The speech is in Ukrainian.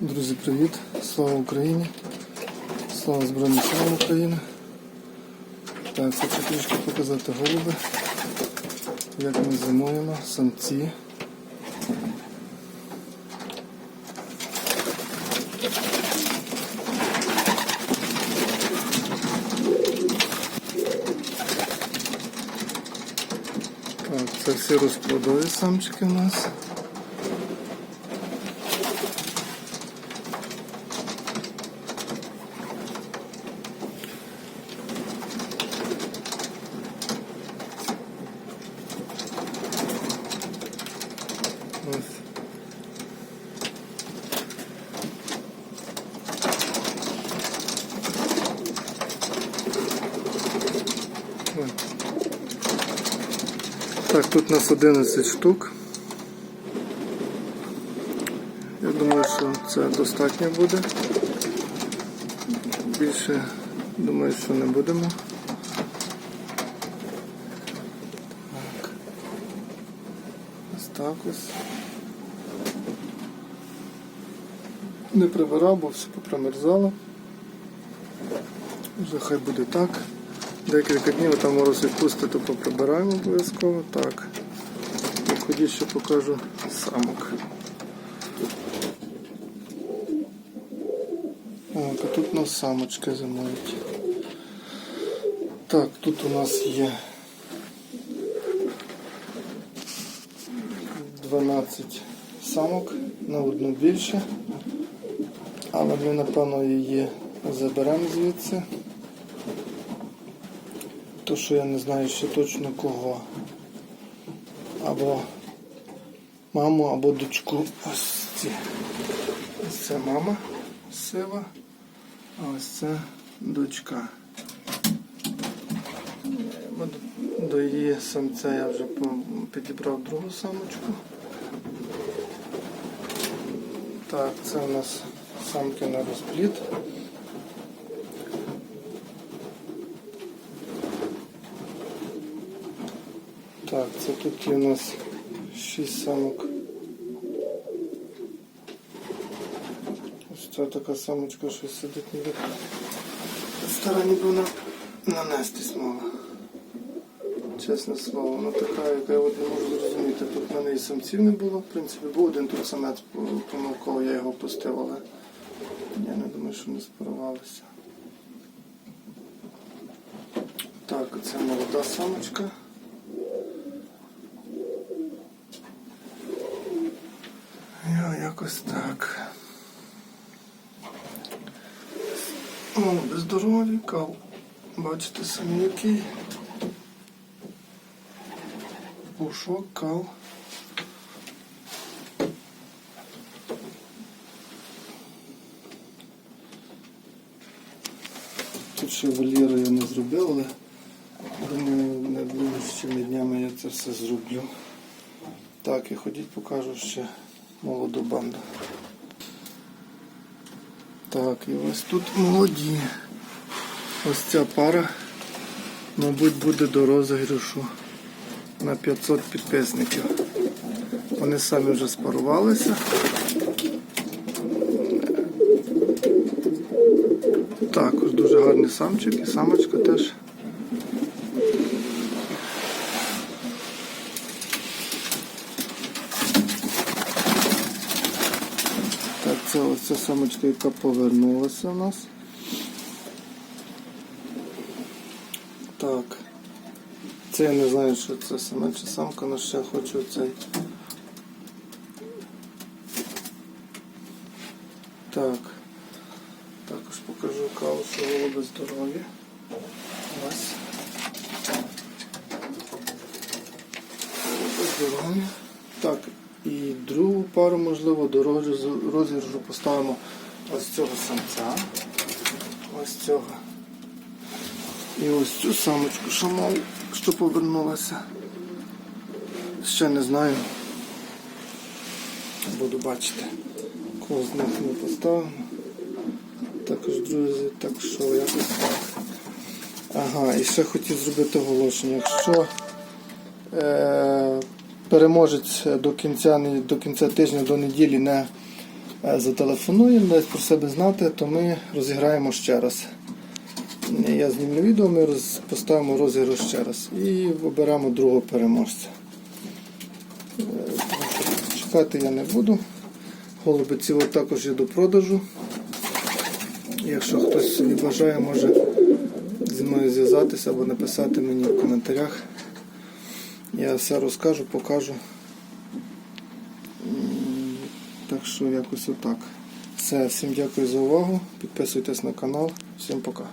Друзі, привіт! Слава Україні! Слава Збройним силам України! Так, хочу трішки показати голуби, як ми зимуємо, самці. Так, це всі розплодові самчики у нас. Ось. Так, тут у нас 11 штук. Я думаю, що це достатньо буде. Більше думаю, що не будемо. Так. Ось так ось. Не прибирав, бо все попримерзало. Вже хай буде так. Декілька днів там мороз відпустить, то поприбираємо обов'язково. Так. І ході ще покажу самок. Так, а тут у нас самочки зимують. Так, тут у нас є 12 самок на одну більше. Але ми напевно її заберемо звідси. То що я не знаю ще точно кого. Або маму, або дочку. Ось ці. Ось це мама сива, а ось це дочка. До- До її самця я вже підібрав другу самочку. Так, це у нас самки на розпліт. Так, це тут у нас 6 самок. Ось це така самочка, що сидить ніби. Стара ніби вона нанестись мала. Чесне слово, вона така, яка я от не можу зрозуміти. Тут в мене і самців не було. В принципі, був один тут самець помилково, я його пустив, але я не думаю, що не спарувалися. Так, це молода самочка. Я якось так. О, здоровий кал. Бачите самі який. Пушок, кал. Тут ще я не зробив, але думаю, найближчими днями я це все зроблю. Так, і ходіть покажу ще молоду банду. Так, і ось тут молоді. Ось ця пара, мабуть, буде до розіграшу на 500 підписників. Вони самі вже спарувалися. Також дуже гарний самчик і самочка теж. Так, це ось ця самочка, яка повернулася у нас. Так. Це я не знаю, що це саме чи самка, але ще хочу цей. Так. Покажу каву, що голуби. Голуби здорові. Так, і другу пару, можливо, до розіграшу поставимо ось цього самця. Ось цього. І ось цю самочку шамал, що повернулася. Ще не знаю. Буду бачити. Кого з них ми поставимо. Також, друзі, так що якось. Ага, і ще хотів зробити оголошення. Якщо е, переможець до кінця, до кінця тижня, до неділі не е, зателефонує, дасть про себе знати, то ми розіграємо ще раз. Я знімлю відео, ми роз, поставимо розіграш ще раз і оберемо другого переможця. Е, Чекати я не буду. Голуби ці також є до продажу. Якщо хтось бажає, може зі мною зв'язатися або написати мені в коментарях. Я все розкажу, покажу. Так що якось отак. Все, всім дякую за увагу. Підписуйтесь на канал. Всім пока.